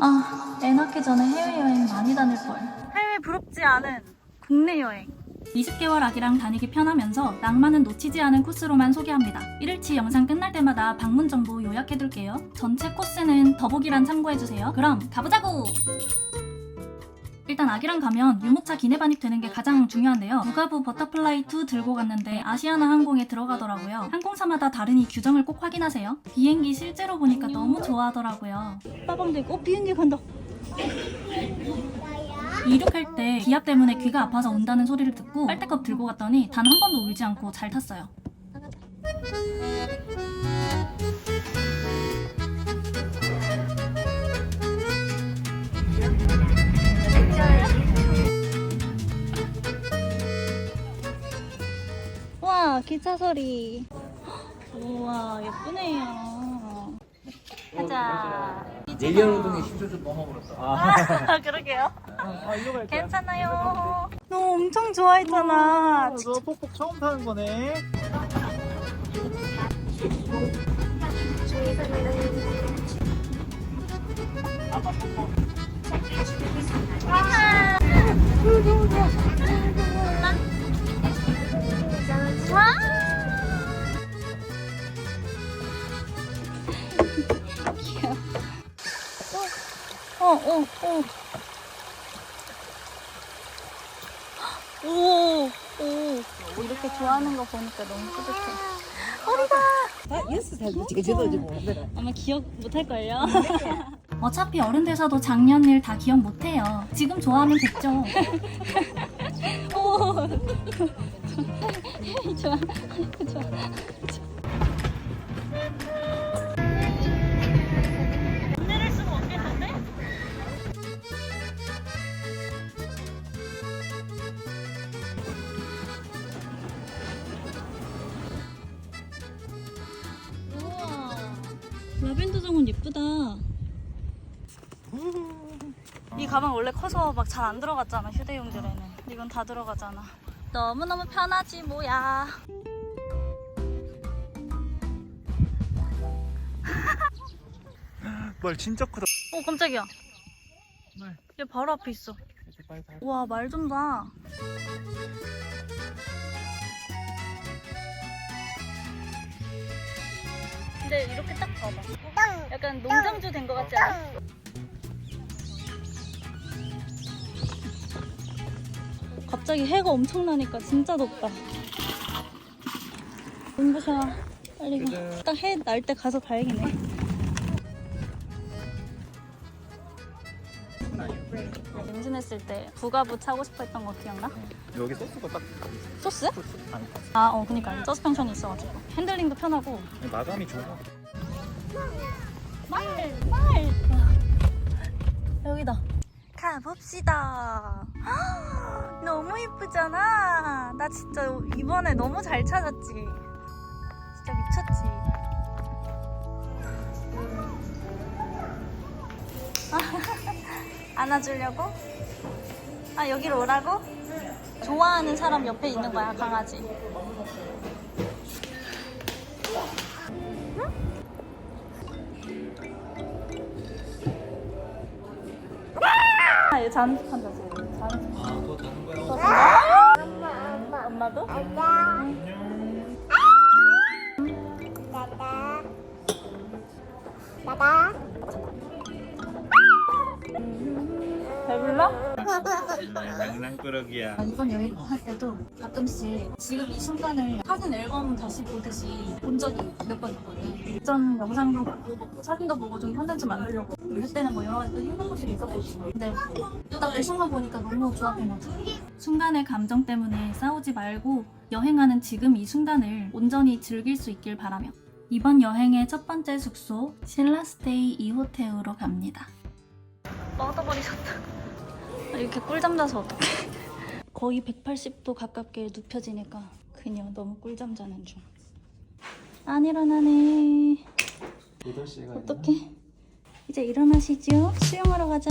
아, 애 낳기 전에 해외여행 많이 다닐 걸. 해외 부럽지 않은 국내 여행. 20개월 아기랑 다니기 편하면서 낭만은 놓치지 않은 코스로만 소개합니다. 1일치 영상 끝날 때마다 방문 정보 요약해둘게요. 전체 코스는 더보기란 참고해주세요. 그럼 가보자고! 일단 아기랑 가면 유모차 기내반입 되는 게 가장 중요한데요. 무가부 버터플라이 2 들고 갔는데 아시아나 항공에 들어가더라고요. 항공사마다 다르니 규정을 꼭 확인하세요. 비행기 실제로 보니까 너무 좋아하더라고요. 빠방도 있고, 어, 비행기 간다. 이륙할 때 기압 때문에 귀가 아파서 운다는 소리를 듣고 빨대컵 들고 갔더니 단 한 번도 울지 않고 잘 탔어요. 기차 소리. 우와 예쁘네요. 가자. 예결호동에 심술 좀 넘어버렸다. 아, 아 그러게요. 아 이거 갈 거야. 괜찮아요. 너 엄청 좋아했잖아. 너 뽁뽁 처음 타는 거네. 어, 어, 어. 오, 오. 이렇게 좋아하는 거 보니까 너무 뿌듯해. 어리다. 아, 예스 살고 지금 저도 아마 기억 못할걸요? 어차피 어른 돼서도 작년 일 다 기억 못해요. 지금 좋아하면 됐죠. 오. 좋아. 좋아. 라벤더 정원 예쁘다. 이 가방 원래 커서 막 잘 안 들어갔잖아 휴대용들에는. 이건 다 들어가잖아. 너무 너무 편하지 뭐야. 말 진짜 크다. 오 깜짝이야. 말. 얘 바로 앞에 있어. 우와 말 좀 봐. 근데 이렇게 딱 봐봐. 약간 농장주 된 것 같지 않아? 갑자기 해가 엄청 나니까 진짜 덥다. 눈부셔. 빨리 가. 딱 해 날 때 가서 다행이네. 임신했을 때 부가부 차고 싶어 했던 거 기억나? 여기 소스가 딱 소스? 소스 아니 아, 어, 그니까 서스펜션이 있어가지고 핸들링도 편하고 마감이 좋아. 여기다. 가봅시다. 헉, 너무 이쁘잖아. 나 진짜 이번에 너무 잘 찾았지. 진짜 미쳤지. 안아주려고? 아 여기로 오라고? 좋아하는 사람 옆에 있는 거야 강아지 얘 잔뜩한다 지금. 잔뜩. 아, 그거 타는 거야? 또 잔다? 엄마도? 배불러? 장난꾸러기야. 이번 여행 할 때도 가끔씩 지금 이 순간을 사진 앨범 다시 보듯이 본 적이 몇 번 있거든. 일전 영상도 보고 사진도 보고 좀 컨텐츠 만들려고 할 때는 뭐 여러 가지 또 힘든 것들이 있었거든. 근데 딱이 순간 보니까 너무 좋았던 것 같아. 순간의 감정 때문에 싸우지 말고 여행하는 지금 이 순간을 온전히 즐길 수 있길 바라며 이번 여행의 첫 번째 숙소 신라스테이 2호텔로 갑니다. 뻗어버리셨다. 아, 이렇게 꿀잠 자서 어떡해. 거의 180도 가깝게 눕혀지니까 그녀 너무 꿀잠 자는 중. 안 일어나네. 8시가 어떡해. 이제 일어나시죠. 수영하러 가자.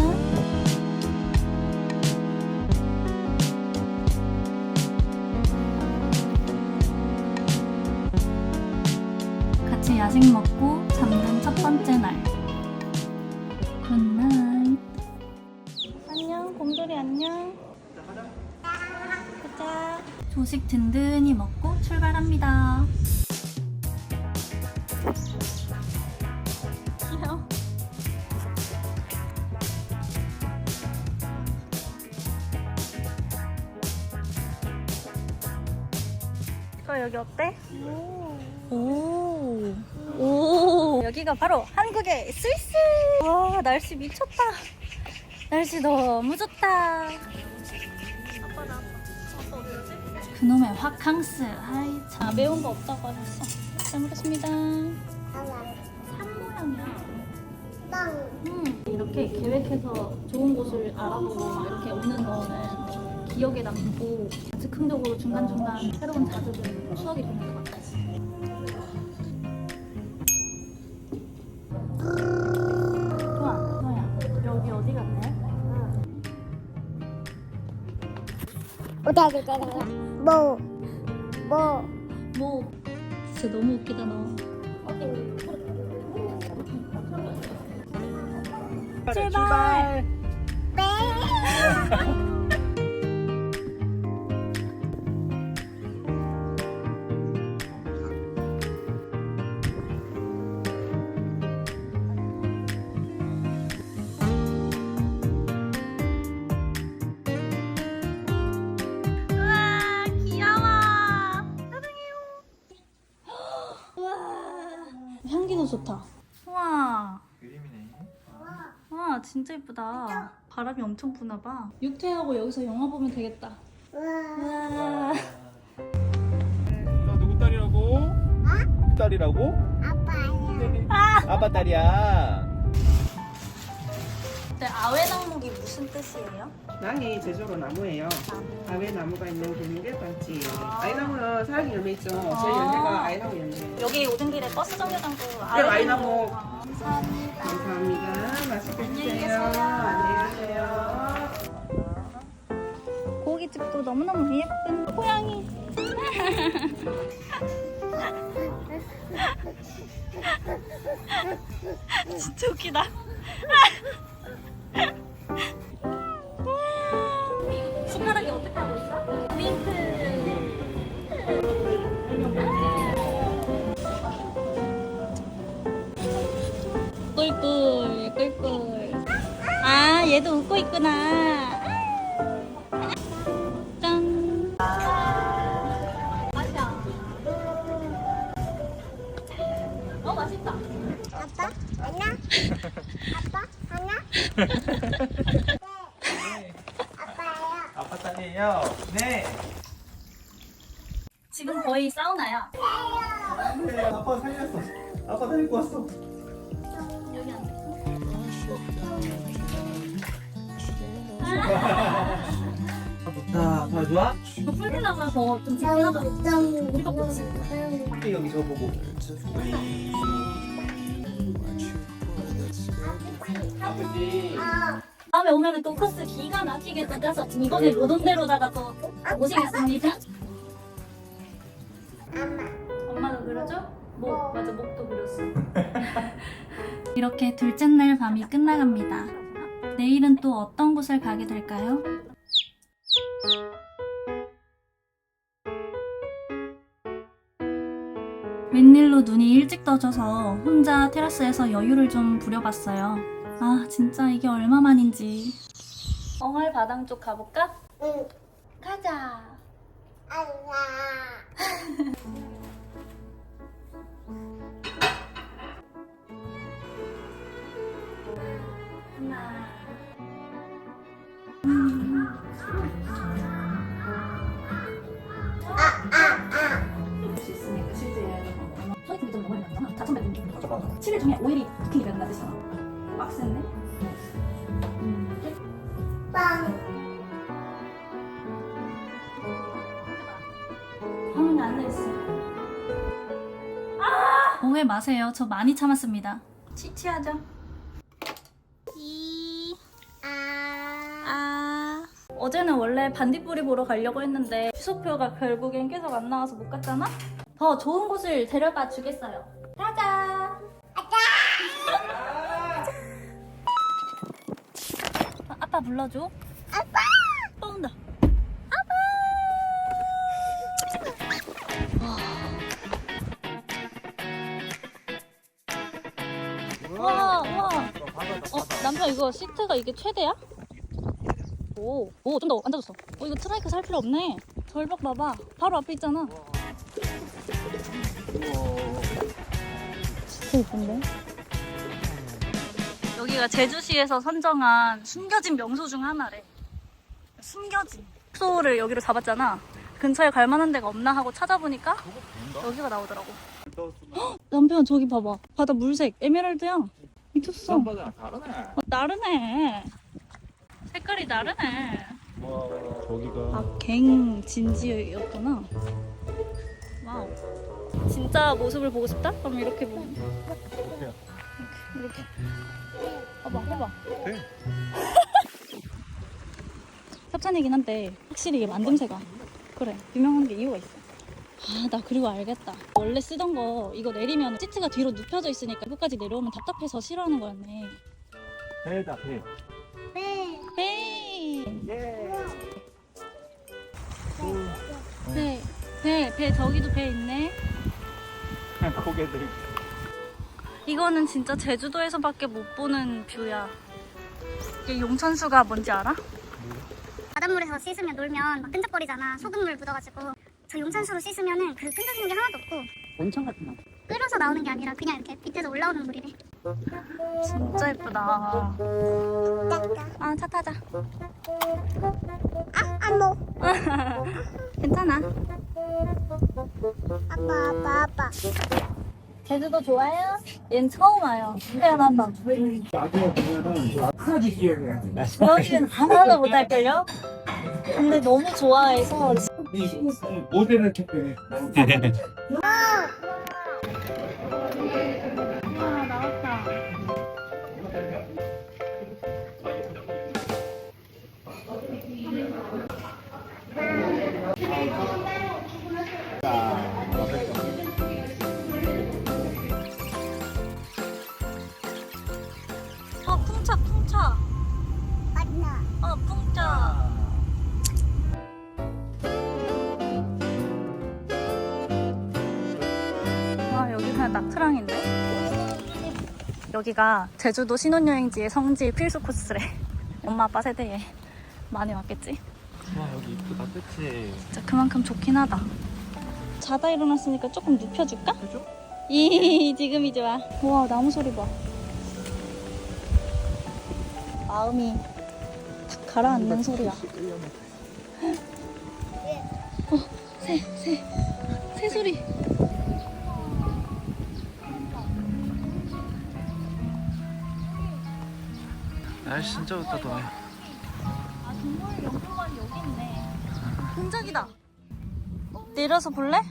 같이 야식 먹고 든든히 먹고 출발합니다. 귀여워. 저 여기 어때? 오. 오. 여기가 바로 한국의 스위스. 와, 날씨 미쳤다. 날씨 너무 좋다. 그놈의 화캉스. 아이, 자, 매운 거 없다고 하셨어. 잘 먹겠습니다. 산 모양이야. 음, 이렇게 계획해서 좋은 곳을 알아보고 막 이렇게 오는 거는 기억에 남고 즉흥적으로 중간중간 새로운 자극은 추억이 되는 것 같아요. 좋아, 좋아요. 여기 어디 갔네? 뭐, 뭐, 뭐, 진짜 너무 웃기다 너. 출발! 우 바람이 엄청 부나 봐 육퇴하고 여기서 영화 보면 되겠다 우와 너 누구 딸이라고? 딸이라고? 아빠야. 아빠 딸이야. 근데 아웨낭목이 무슨 뜻이에요? 낭이 제주로 나무예요. 아외 나무가 있는 개미를 반지. 아이나무는 사랑의 열매 있죠. 저희 열매가 아이나무 열매. 여기 오는 길에 버스 정류장도 네, 아이나무. 감사합니다 감사합니다. 맛있게 드세요. 안녕히 계세요. 고깃집도 너무너무 예쁜 고양이 진짜 웃기다 있구나 짠 맛이야 어 맛있다 아빠 하나, 아빠 하나. 네. 아빠예요. 아빠 딸이에요. 네. 지금 거의 사우나야 네, 아빠 살렸어. 아빠 데리고 왔어. 여기 앉아 좋다. 더 좋아? 이거 풀리려면 더좀 지나가 우리가 보지 우리 여기 저 보고. 우리. 아버지. 다음에 오면은 또 코스 기가 막히게 또 짜서 이번에 못온 대로다가 또 오시겠습니다 엄마도 그려줘? 목 맞아 목도 그렸어 이렇게 둘째 날 밤이 끝나갑니다 내일은 또 어떤 곳을 가게 될까요? 웬일로 눈이 일찍 떠져서 혼자 테라스에서 여유를 좀 부려봤어요. 아, 진짜 이게 얼마만인지. 엉얼 바당 쪽 가볼까? 응. 가자. 아빠. 5일 남잖아. 4,100일. 아, 잠깐만. 7일 중에 5일이 부킹이 된다 뜻이잖아. 빡센데? 빵. 어머니 안 나있어 아! 오해 마세요. 저 많이 참았습니다. 치치하죠. 이. 아. 아. 어제는 원래 반딧불이 보러 가려고 했는데 취소표가 결국엔 계속 안 나와서 못 갔잖아? 더 좋은 곳을 데려가 주겠어요. 가자. 아빠 불러줘. 아빠. 나온다. 아빠! 와, 와. 어, 남편 이거 시트가 이게 최대야? 오, 오, 좀 더 앉아줬어. 어, 이거 트라이크 살 필요 없네. 절벽 봐봐. 바로 앞에 있잖아. 진짜 예쁜데? 여기가 제주시에서 선정한 숨겨진 명소 중 하나래. 숨겨진. 숙소를 여기로 잡았잖아. 근처에 갈 만한 데가 없나 하고 찾아보니까 여기가 나오더라고. 헉, 남편 저기 봐봐. 바다 물색 에메랄드야. 미쳤어. 어, 나르네. 색깔이 나르네. 저기가 아, 갱 진지였구나. 와우. 진짜 모습을 보고 싶다? 그럼 이렇게 보면. 이렇게. 이렇게. 봐봐, 봐봐. 네. 협찬이긴 한데 확실히 이게 만듦새가 그래 유명한 게 이유가 있어. 아, 나 그리고 알겠다. 원래 쓰던 거 이거 내리면 시트가 뒤로 눕혀져 있으니까 끝까지 내려오면 답답해서 싫어하는 거였네. 배다 배. 네. 배, 예. 배, 배, 배 저기도 배 있네. 고개들. 이거는 진짜 제주도에서밖에 못 보는 뷰야. 이게 용천수가 뭔지 알아? 바닷물에서 씻으면 놀면 막 끈적거리잖아. 소금물 묻어가지고. 저 용산수로 씻으면은 그 끈적이는 게 하나도 없고 온천 같은 거. 끓여서 나오는 게 아니라 그냥 이렇게 밑에서 올라오는 물이래. 진짜 예쁘다. 아, 차 타자. 아, 안 먹. 괜찮아. 아빠, 아빠, 아빠. 제주도 좋아요? 얜 처음 와요. 태어난다. 나중에 보면은 크게 기억해. 여기는 하나도 못할걸요? 근데 너무 좋아해서 모델을 택배. 여기가 제주도 신혼여행지의 성지 필수 코스래. 엄마 아빠 세대에 많이 왔겠지? 와 여기 이쁘다 그치? 진짜 그만큼 좋긴 하다. 자다 일어났으니까 조금 눕혀줄까? 이 지금이 좋아. 와 나무 소리 봐. 마음이 탁 가라앉는 소리야. 어, 새, 새, 새 소리. 날씨 진짜 좋다 너. 아 동물 연구관이 여기 있네. 공작이다. 내려서 볼래?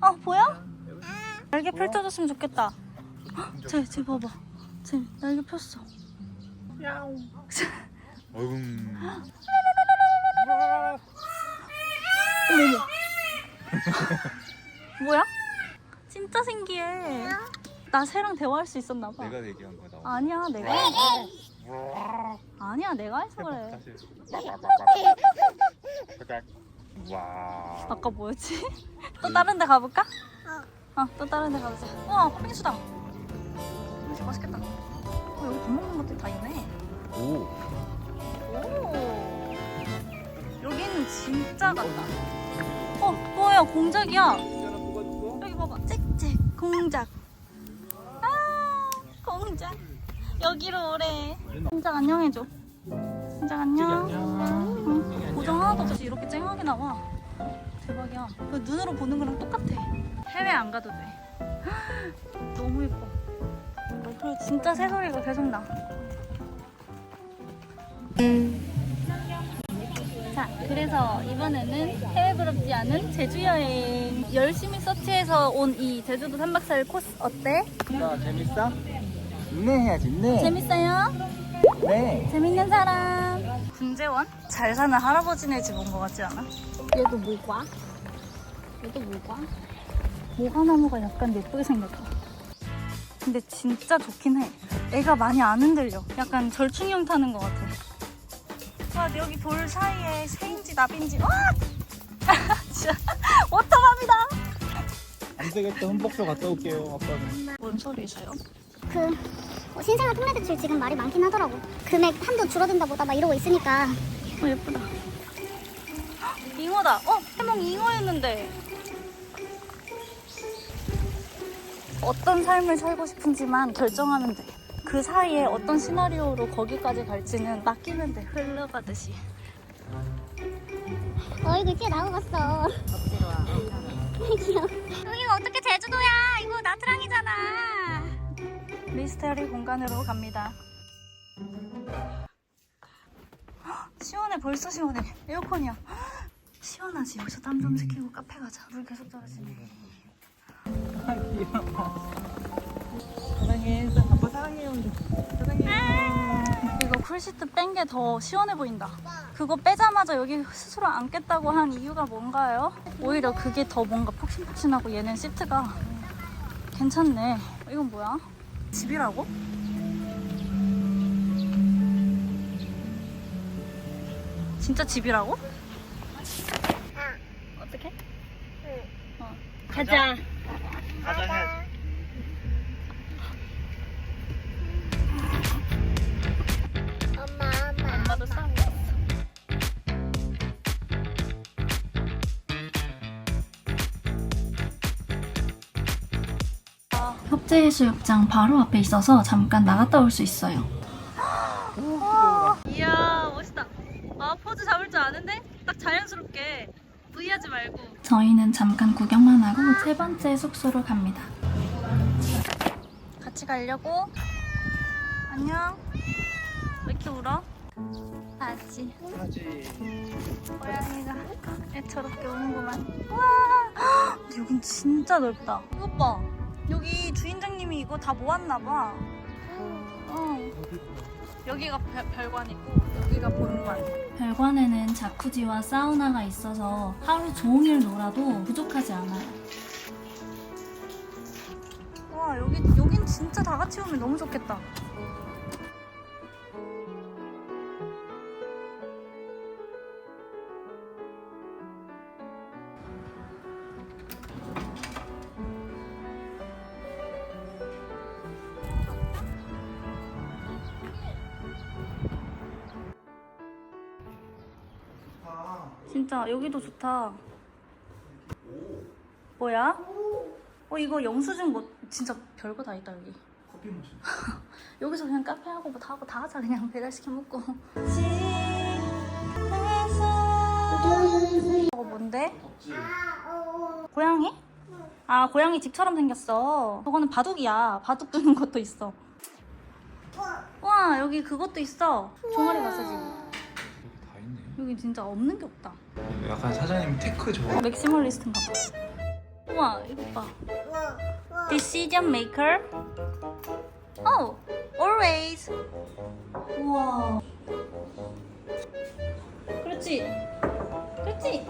어 보여? 날개 펼쳐줬으면 좋겠다. 헉, 쟤, 쟤 봐봐. 쟤 날개 폈어. 어이구. 뭐야? 진짜 신기해. 나 새랑 대화할 수 있었나 봐. 내가 얘기한 거다. 아니야, 내가. 아니야, 내가 해서 그래. 다시. 와. 아까 뭐였지? 또 다른 데 가볼까? 어, 또 다른 데 가보자. 우와, 팥빙수다. 팥빙수 맛있겠다. 어, 여기 밥 먹는 것들이 다 있네. 오. 오. 여기는 진짜 같다. 어, 뭐야, 공작이야. 여기 봐봐. 짹짹, 공작. 아, 공작. 여기로 오래. 공작 안녕 해줘. 공작 안녕. 응. 고정 하나도 없이 이렇게 쨍하게 나와. 대박이야. 그 눈으로 보는 거랑 똑같아. 해외 안 가도 돼. 너무 예뻐. 그리고 진짜 새소리가 계속 나. 자, 그래서 이번에는 해외 부럽지 않은 제주 여행 열심히 서치해서 온 이 제주도 3박 4일 코스 어때? 자 재밌어? 네 해야지 네. 재밌어요? 네. 재밌는 사람. 군재원? 잘 사는 할아버지네 집 온 것 같지 않아? 얘도 모과? 얘도 모과? 모과 나무가 약간 예쁘게 생겼다. 근데 진짜 좋긴 해. 애가 많이 안 흔들려. 약간 절충형 타는 것 같아. 와 여기 돌 사이에 새인지 나비인지 와 진짜 워터밤이다 안 되겠다 흠뻑쇼 갔다 올게요 아빠는 뭔 소리세요? 그 어, 신생아 특례 대출 지금 말이 많긴 하더라고. 금액 한도 줄어든다 보다 막 이러고 있으니까 어 예쁘다 잉어다 어 해몽 잉어였는데 어떤 삶을 살고 싶은지만 결정하면 돼 그 사이에 어떤 시나리오로 거기까지 갈지는 맡기면 돼 흘러가듯이 얼굴 튀어 나오겠어. 억지로 와. 귀여워. 여기가 어떻게 제주도야? 이거 나트랑이잖아. 미스테리 공간으로 갑니다. 헉, 시원해 벌써 시원해 에어컨이야 헉, 시원하지 여기서 땀 좀 식히고 카페 가자 물 계속 떨어지네 사랑해. 아빠 사랑해요. 사랑해요. 이거 쿨시트 뺀 게 더 시원해 보인다 그거 빼자마자 여기 스스로 앉겠다고 한 이유가 뭔가요? 오히려 그게 더 뭔가 폭신폭신하고 얘는 시트가 괜찮네 이건 뭐야? 집이라고? 진짜 집이라고? 어떻게? 어. 가자. 가자 해수욕장 바로 앞에 있어서 잠깐 나갔다 올 수 있어요. 이야 멋있다. 아 포즈 잡을 줄 아는데 딱 자연스럽게 V 하지 말고. 저희는 잠깐 구경만 하고 세 번째 숙소로 갑니다. 같이 가려고. 안녕. 왜 이렇게 울어? 아지. 고양이가 애처롭게 우는구만. 와, 여긴 진짜 넓다. 이것 봐. 여기 주인장님이 이거 다 모았나 봐. 어. 여기가 별, 별관이고 여기가 본관. 별관에는 자쿠지와 사우나가 있어서 하루 종일 놀아도 부족하지 않아요. 와 여기 여긴 진짜 다 같이 오면 너무 좋겠다. 진짜 여기도 좋다. 뭐야? 어 이거 영수증 뭐 진짜 별거 다 있다 여기. 커피 마시는 여기서 그냥 카페 하고 뭐 다 하고 다 하자 그냥 배달 시켜 먹고. 이거 뭔데? 덥지? 고양이? 아 고양이 집처럼 생겼어. 저거는 바둑이야. 바둑 두는 것도 있어. 와 여기 그것도 있어. 종아리 마사지. 여기 진짜 없는 게 없다. 약간 사장님 테크 좋아 맥시멀리스트인가 봐. 우와 이거 봐. Decision maker. Oh, always. 우와. 그렇지. 그렇지.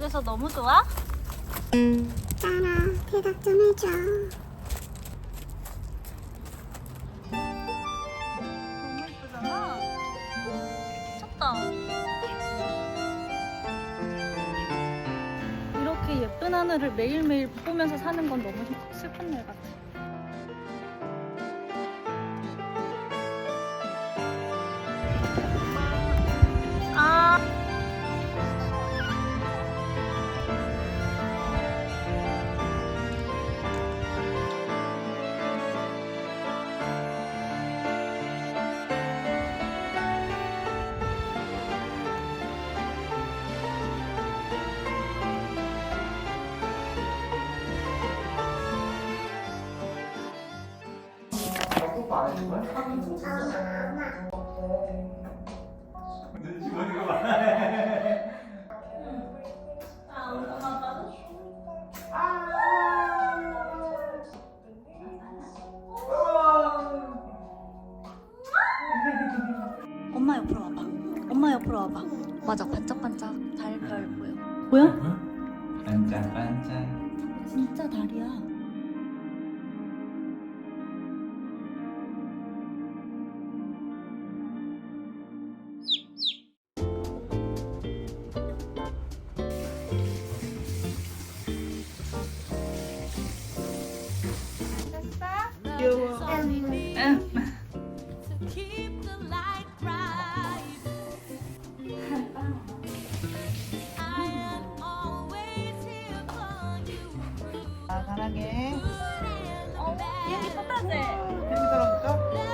돼서 너무 좋아? 따라 대답 좀 해줘. 너무 예쁘잖아. 미쳤다. 이렇게 예쁜 하늘을 매일매일 보면서 사는 건 너무 슬픈 일 같아. 아.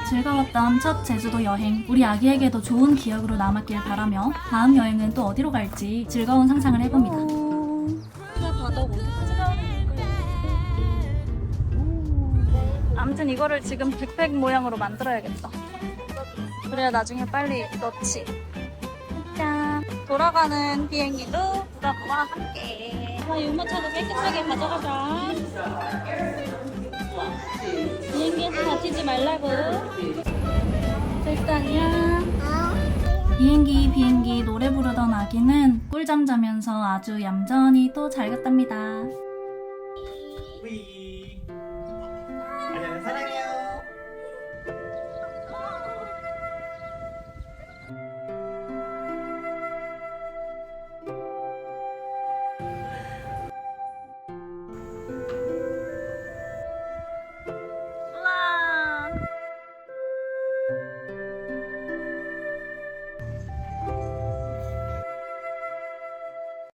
즐거웠던 첫 제주도 여행. 우리 아기에게도 좋은 기억으로 남았길 바라며 다음 여행은 또 어디로 갈지 즐거운 상상을 해봅니다. 아무튼 이거를 지금 빅팩 모양으로 만들어야겠다. 그래야 나중에 빨리 넣지. 짠! 돌아가는 비행기도 브라보와 함께. 아, 유모차도 깨끗하게 가져가자. 비행기에서 다치지 말라고. 일단이야. 비행기 비행기 노래 부르던 아기는 꿀잠 자면서 아주 얌전히 또 잘 갔답니다. 위.